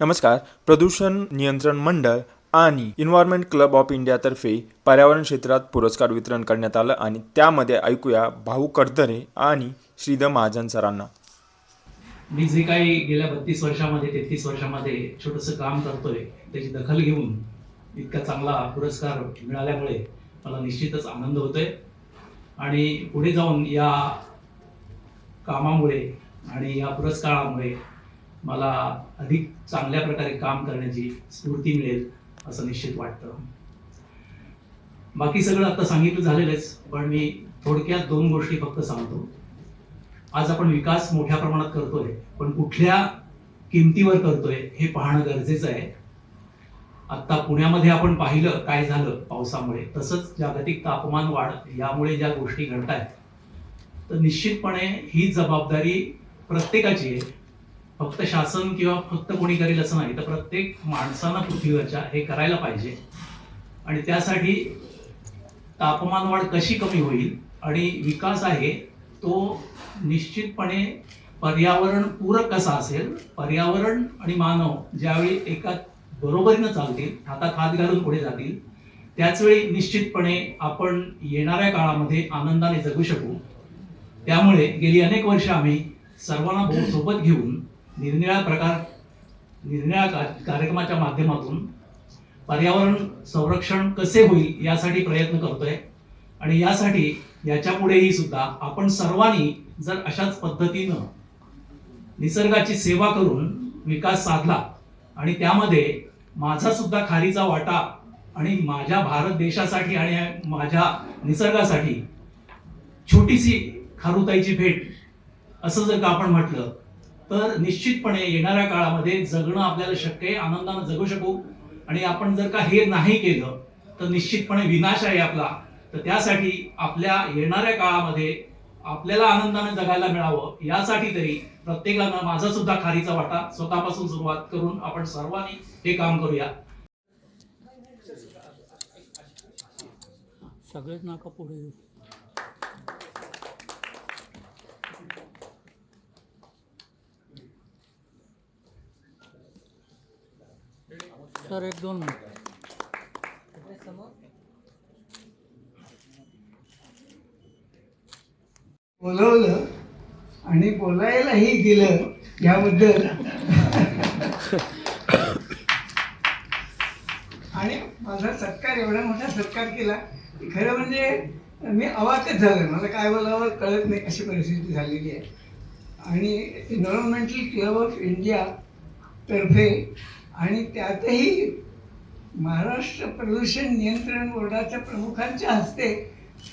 नमस्कार. प्रदूषण नियंत्रण मंडळ आणि इन्व्हायरमेंट क्लब ऑफ इंडियातर्फे पर्यावरण क्षेत्रात पुरस्कार वितरण करण्यात आलं आणि त्यामध्ये ऐकूया भाऊ कडदरे आणि श्रीधर महाजन सरांना. मी जे काही गेल्या बत्तीस वर्षामध्ये तेहतीस वर्षामध्ये छोटंसं काम करतोय त्याची दखल घेऊन इतका चांगला पुरस्कार मिळाल्यामुळे मला निश्चितच आनंद होतोय. आणि पुढे जाऊन या कामामुळे आणि या पुरस्कारामुळे मला अधिक चांगल्या प्रकारे काम करण्याची स्फूर्ती मिळेल असं निश्चित वाटतं. बाकी सगळं आता सांगितलं झालेलंच पण मी थोडक्यात दोन गोष्टी फक्त सांगतो. आज आपण विकास मोठ्या प्रमाणात करतोय पण कुठल्या किमतीवर करतोय हे पाहणं गरजेचं आहे. आता पुण्यामध्ये आपण पाहिलं काय झालं पावसामुळे तसंच जागतिक तापमान वाढ यामुळे ज्या गोष्टी घडत आहेत तर निश्चितपणे ही जबाबदारी प्रत्येकाची आहे. फक्त शासन किंवा फक्त कोणी करेल असं नाही तर प्रत्येक माणसानं पृथ्वीवरच्या हे करायला पाहिजे. आणि त्यासाठी तापमान वाढ कशी कमी होईल आणि विकास आहे तो निश्चितपणे पर्यावरण पूरक कसा असेल पर्यावरण आणि मानव ज्यावेळी एका बरोबरीनं चालतील हातात हात घालून पुढे जातील त्याचवेळी निश्चितपणे आपण येणाऱ्या काळामध्ये आनंदाने जगू शकू. त्यामुळे गेली अनेक वर्ष आम्ही सर्वांना सोबत घेऊन निरनिळ्या प्रकार निरनिळा का- कार्यक्रमाच्या माध्यमातून पर्यावरण संरक्षण कसे होईल यासाठी प्रयत्न करतोय. आणि यासाठी याच्यापुढेही सुद्धा आपण सर्वांनी जर अशाच पद्धतीनं निसर्गाची सेवा करून विकास साधला आणि त्यामध्ये माझा सुद्धा खारीचा वाटा आणि माझ्या भारत देशासाठी आणि माझ्या निसर्गासाठी छोटीशी खारुताईची भेट असं जर का आपण म्हटलं तर निश्चितपणे येणाऱ्या काळामध्ये जगणं आपल्याला शक्य आहे आनंदानं जगू शकू. आणि आपण जर का हे नाही केलं तर निश्चितपणे विनाश आहे आपला. तर त्यासाठी आपल्या येणाऱ्या काळामध्ये आपल्याला आनंदाने जगायला मिळावं यासाठी तरी प्रत्येकानं माझा सुद्धा खारीचा वाटा स्वतःपासून सुरुवात करून आपण सर्वांनी हे काम करूया. सगळेच नाका पुढे सर एक दोन मिनिट. बोलवलं आणि बोलायलाही दिलं याबद्दल. आणि माझा सत्कार एवढा मोठा सत्कार केला की खरं म्हणजे मी अवाकच झालं मला काय बोलावं कळत नाही अशी परिस्थिती झालेली आहे. आणि एन्व्हायरमेंटल क्लब ऑफ इंडिया तर्फे आणि त्यातही महाराष्ट्र प्रदूषण नियंत्रण बोर्डाच्या प्रमुखांच्या हस्ते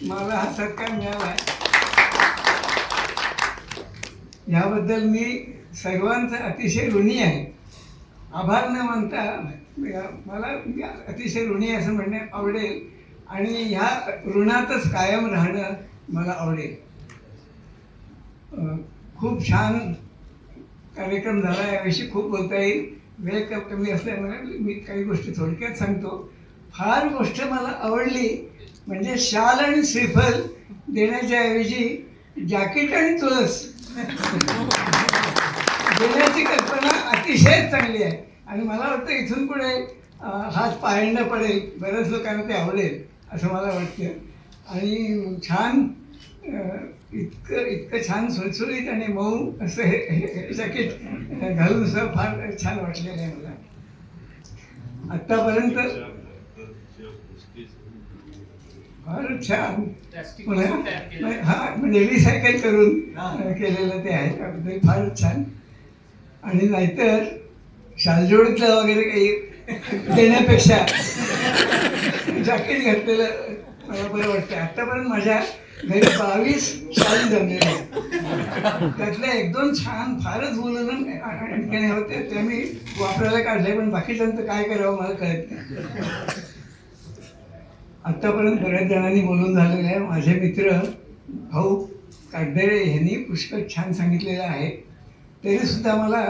मला हा सत्कार मिळाला आहे याबद्दल मी सर्वांचं अतिशय ऋणी आहे. आभार न मानता मला अतिशय ऋणी असं म्हणणे आवडेल आणि ह्या ऋणातच कायम राहणं मला आवडेल. खूप छान कार्यक्रम झाला याविषयी खूप बोलता येईल. वेळ क- कमी असल्यामुळे मी काही गोष्टी थोडक्यात सांगतो. फार गोष्ट मला आवडली म्हणजे शाल आणि श्रीफल देण्याच्या ऐवजी जॅकेट आणि तुळस. देण्याची कल्पना अतिशय चांगली आहे. आणि मला वाटतं इथून पुढे हात हाच पायंडा पडेल बऱ्याच लोकांना ते आवडेल असं मला वाटतं. आणि छान इतकं इतकं छान सुलसुलीत आणि मऊ असं हे जॅकेट घालून सुद्धा फार छान वाटलेलं आहे मला. आत्तापर्यंत फारच छान. पुन्हा हा म्हणजे रिसायकल करून केलेलं ते आहे. त्याबद्दल फारच छान. आणि नाहीतर शालजोडीतलं वगैरे काही देण्यापेक्षा जॅकेट घातलेलं मला बरं वाटतं आत्तापर्यंत माझ्या घरी बावीस शाली जमलेल्या आहेत. त्यातल्या एक दोन छान फारच बोलून आणखीन होते ते मी वापरायला काढले पण बाकीच्यांचं काय करावं मला कळत नाही. आत्तापर्यंत बऱ्याच जणांनी बोलून झालेलं आहे. माझे मित्र भाऊ कागदरे यांनी पुष्कळ छान सांगितलेलं आहे. तरीसुद्धा मला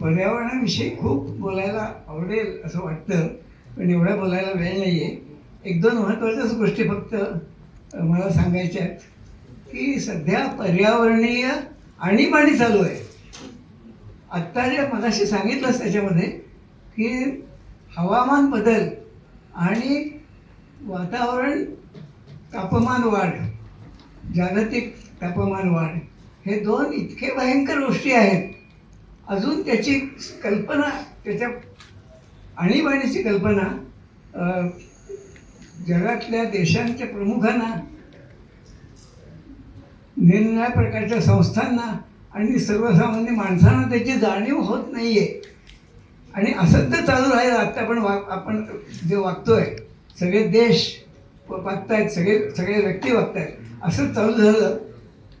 पर्यावरणाविषयी खूप बोलायला आवडेल असं वाटतं. पण एवढा बोलायला वेळ नाही आहे एक दोन महत्त्वाच्याच गोष्टी फक्त मला सांगायच्या आहेत की सध्या पर्यावरणीय आणीबाणी चालू आहे. आत्ता जे मगाशी सांगितलंच त्याच्यामध्ये की हवामान बदल आणि वातावरण तापमान वाढ जागतिक तापमान वाढ हे दोन इतके भयंकर गोष्टी आहेत. अजून त्याची कल्पना त्याच्या आणीबाणीची कल्पना जगातल्या देशांच्या प्रमुखांना निरनिराळ्या प्रकारच्या संस्थांना आणि सर्वसामान्य माणसांना त्याची जाणीव होत नाही आहे आणि असंच चालू राहिलं आत्ता आपण वाग आपण जे वागतोय सगळे देश वागतायत सगळे सगळे व्यक्ती वागतायत असं चालू झालं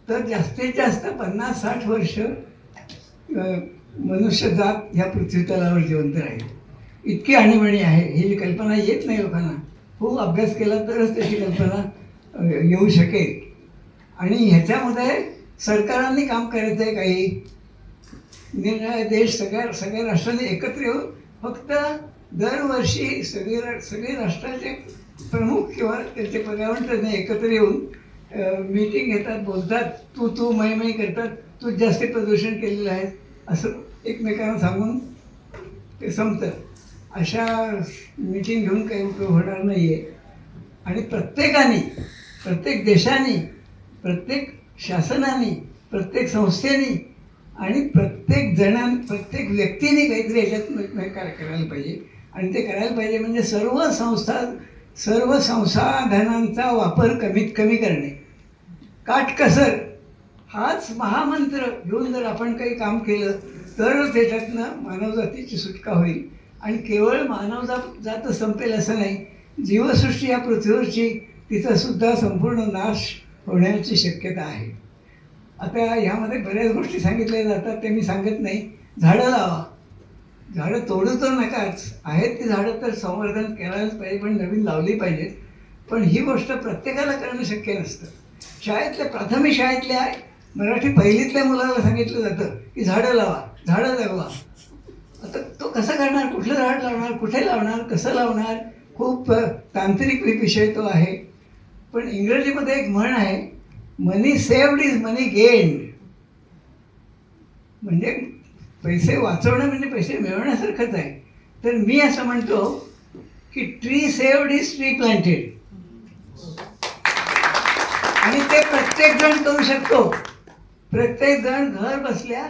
तर जास्तीत जास्त पन्नास साठ वर्ष मनुष्य मनुष्यजात ह्या पृथ्वीतलावर जिवंत राहील. इतकी आणीबाणी आहे ही कल्पना येत नाही लोकांना. खूप अभ्यास केला तरच त्याची कल्पना येऊ शकेल. आणि ह्याच्यामध्ये सरकारांनी काम करायचं आहे काही. निरनिराळे देश सगळ्या सगळ्या राष्ट्रांनी एकत्र येऊन फक्त दरवर्षी सगळे रा- सगळे राष्ट्राचे प्रमुख किंवा त्यांचे पर्यावरण तज्ञ एकत्र येऊन मीटिंग घेतात बोलतात. तू तू मै मै करतात. तू जास्त प्रदूषण केलेलं आहे. असं एकमेकांना सांगून ते संपतं. अशा मीटिंग घेऊन काही उपयोग होणार नाही आहे आणि प्रत्येकाने प्रत्येक देशाने प्रत्येक शासनाने प्रत्येक संस्थेने आणि प्रत्येक जणां प्रत्येक व्यक्तीने काहीतरी याच्यात काय करायला पाहिजे. आणि ते करायला पाहिजे म्हणजे सर्व संस्था सर्व संसाधनांचा वापर कमीत कमी करणे. काटकसर हाच महामंत्र घेऊन जर आपण काही काम केलं तर त्याच्यातनं मानवजातीची सुटका होईल. आणि केवळ मानव जात संपेल असं नाही. जीवसृष्टी या पृथ्वीवरची तिचासुद्धा संपूर्ण नाश होण्याची शक्यता आहे. आता ह्यामध्ये बऱ्याच गोष्टी सांगितल्या जातात ते मी सांगत नाही. झाडं लावा. झाडं तोडू तर नकाच. आहेत ती झाडं तर संवर्धन करायलाच पाहिजे पण नवीन लावली पाहिजेत. पण ही गोष्ट प्रत्येकाला करणं शक्य नसतं. शाळेतल्या प्राथमिक शाळेतल्या मराठी पहिलीतल्या मुलाला सांगितलं जातं की झाडं लावा झाडं जगवा. आता तो कसं करणार? कुठलं झाड लावणार? कुठे लावणार? कसं लावणार? खूप तांत्रिक विषय तो आहे. पण इंग्रजीमध्ये एक म्हण आहे money saved is money gained म्हणजे पैसे वाचवणं म्हणजे पैसे मिळवण्यासारखंच आहे. तर मी असं म्हणतो की tree saved is tree planted. आणि ते प्रत्येक जण करू शकतो. प्रत्येक जण घर बसल्या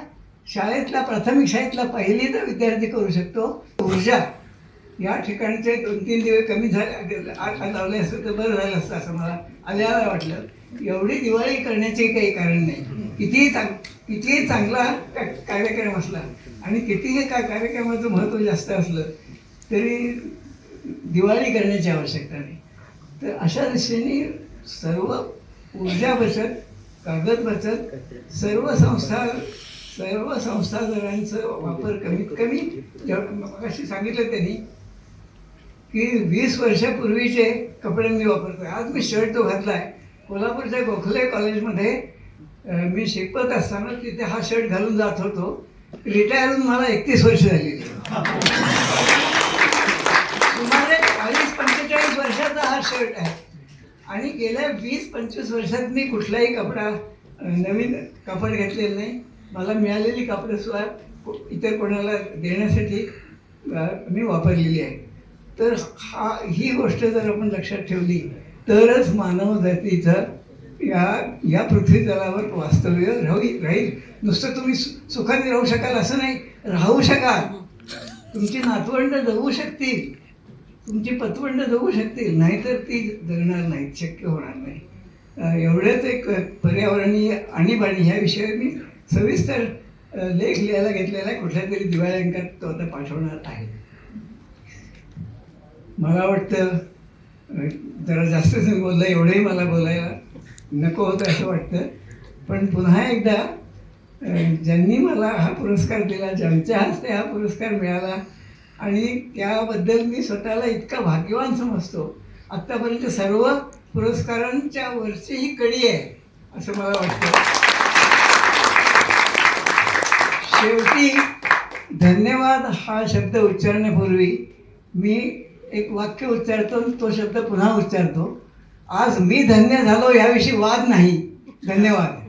शाळेतला प्राथमिक शाळेतला पहिलीचा विद्यार्थी करू शकतो. ऊर्जा या ठिकाणचे दोन तीन दिवस कमी झाले आठ लावले असतं तर बरं झालं असतं असं मला आल्यावर वाटलं. एवढी दिवाळी करण्याचे काही कारण नाही. कितीही चांग कितीही चांगला कार्यक्रम असला आणि कितीही का कार्यक्रमाचं महत्त्व जास्त असलं तरी दिवाळी करण्याची आवश्यकता नाही. तर अशा दृष्टीने सर्व ऊर्जा बचत कागद बचत सर्व संस्था सर्व संस्थाधनांचा वापर कमीत कमी मगाशी सांगितलं त्यांनी की वीस वर्षापूर्वीचे कपडे मी वापरतो आज मी शर्ट तो घातला आहे कोल्हापूरच्या गोखले कॉलेजमध्ये मी शिकवत असताना तिथे हा शर्ट घालून जात होतो. रिटायर होऊन मला एकतीस वर्ष झालेली सुमारे चाळीस पंचेचाळीस वर्षाचा हा शर्ट आहे. आणि गेल्या वीस पंचवीस वर्षात मी कुठलाही कपडा नवीन कापड घेतलेलं नाही. मला मिळालेली कापडंसुद्धा इतर कोणाला देण्यासाठी मी वापरलेली आहे. तर हा ही गोष्ट जर आपण लक्षात ठेवली तरच मानव जातीचं या या पृथ्वीतलावर वास्तव्य राहू राहील. नुसतं तुम्ही सु- सुखाने राहू शकाल असं नाही. राहू शकाल. तुमची नातवंड जगू शकतील. तुमची पतवंड जगू शकतील. नाहीतर ती जगणार नाहीत. शक्य होणार नाही. एवढंच एक पर्यावरणीय आणीबाणी ह्या विषयावर मी सविस्तर लेख लिहायला घेतलेला आहे. कुठल्या तरी दिवाळी अंकात तो आता पाठवणार आहे. मला वाटतं जरा जास्तच बोललं एवढंही मला बोलायला नको होतं असं वाटतं. पण पुन्हा एकदा ज्यांनी मला हा पुरस्कार दिला ज्यांच्या हस्ते हा पुरस्कार मिळाला आणि त्याबद्दल मी स्वतःला इतका भाग्यवान समजतो आत्तापर्यंत सर्व पुरस्कारांच्या वरची ही कडी आहे असं मला वाटतं. शेवटी धन्यवाद हा शब्द उच्चारण्यापूर्वी मी एक वाक्य उच्चारतो आणि तो शब्द पुन्हा उच्चारतो. आज मी धन्य झालो याविषयी वाद नाही. धन्यवाद.